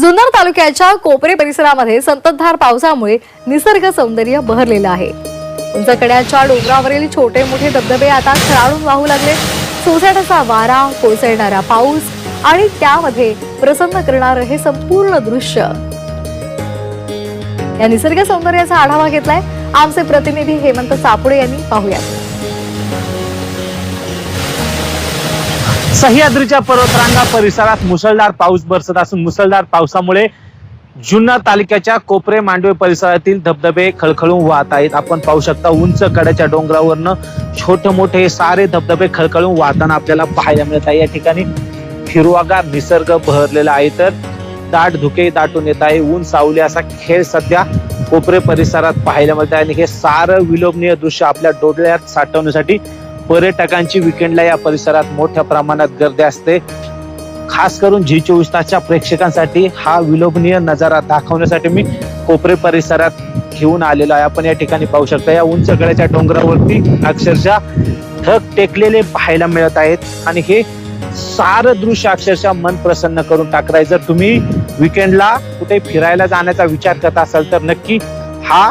जुन्नर तालुक्याच्या कोपरे परिसरामध्ये संततधार पावसामुळे निसर्ग सौंदर्य बहरलेलं आहे. उंचकड्याच्या डोंगरावरील छोटे मोठे धबधबे आता खराळून वाहू लागले. सोसाट्याचा वारा कोसळणारा पाऊस आणि त्यामध्ये प्रसन्न करणारं हे संपूर्ण दृश्य. या निसर्ग सौंदर्याचा आढावा घेतलाय आमचे प्रतिनिधी हेमंत सापुडे यांनी. पाहूया सह्याद्रीच्या पर्वतरांगा परिसरात मुसळधार पाऊस बरसत असून मुसळधार पावसामुळे जुन्नर तालुक्याच्या कोपरे मांडवे परिसरातील धबधबे खळखळून वाहत आहेत. आपण पाहू शकता उंच कड्याच्या डोंगरावरनं छोटे मोठे सारे धबधबे खळखळून वाहताना आपल्याला पाहायला मिळत आहे. या ठिकाणी हिरवागार निसर्ग बहरलेला आहे. तर दाट धुके दाटून येत आहे. ऊन सावली असा खेळ सध्या कोपरे परिसरात पाहायला मिळत आहे. आणि हे सारं विलोभनीय दृश्य आपल्या डोळ्यात साठवण्यासाठी पर्यटकांची विकेंडला या परिसरात मोठ्या प्रमाणात गर्दी असते. खास करून झी चोवीस तासच्या प्रेक्षकांसाठी हा विलोभनीय नजारा दाखवण्यासाठी मी कोपरे परिसरात घेऊन आलेलो आहे. आपण या ठिकाणी पाहू शकता या उंच गड्याच्या डोंगरावरती अक्षरशः ठक टेकलेले पाहायला मिळत आहेत. आणि हे सारं दृश्य अक्षरशः मन प्रसन्न करून टाकलाय जर तुम्ही विकेंडला कुठे फिरायला जाण्याचा विचार करत असाल तर नक्की हा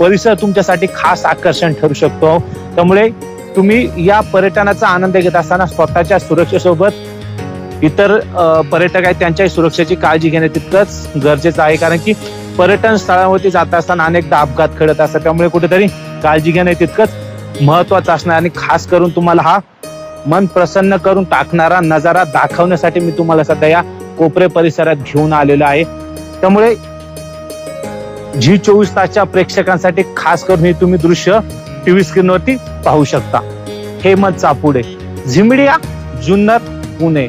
परिसर तुमच्यासाठी खास आकर्षण ठरू शकतो. त्यामुळे तुम्ही या पर्यटनाचा आनंद घेत असताना स्वतःच्या सुरक्षेसोबत इतर पर्यटक आहेत त्यांच्याही सुरक्षेची काळजी घेणे तितकंच गरजेचं आहे. कारण की पर्यटन स्थळावरती जात असताना अनेकदा अपघात घडत असतात. त्यामुळे कुठेतरी काळजी घेणे तितकंच महत्वाचं असणार आणि खास करून तुम्हाला हा मन प्रसन्न करून टाकणारा नजारा दाखवण्यासाठी मी तुम्हाला सध्या या कोपरे परिसरात घेऊन आलेलो आहे. त्यामुळे झी चोवीस तासच्या प्रेक्षकांसाठी खास करून हे तुम्ही दृश्य टीव्ही स्क्रीनवरती पाहू शकता. हेमंत चापुडे झिमडिया जुन्नर पुणे.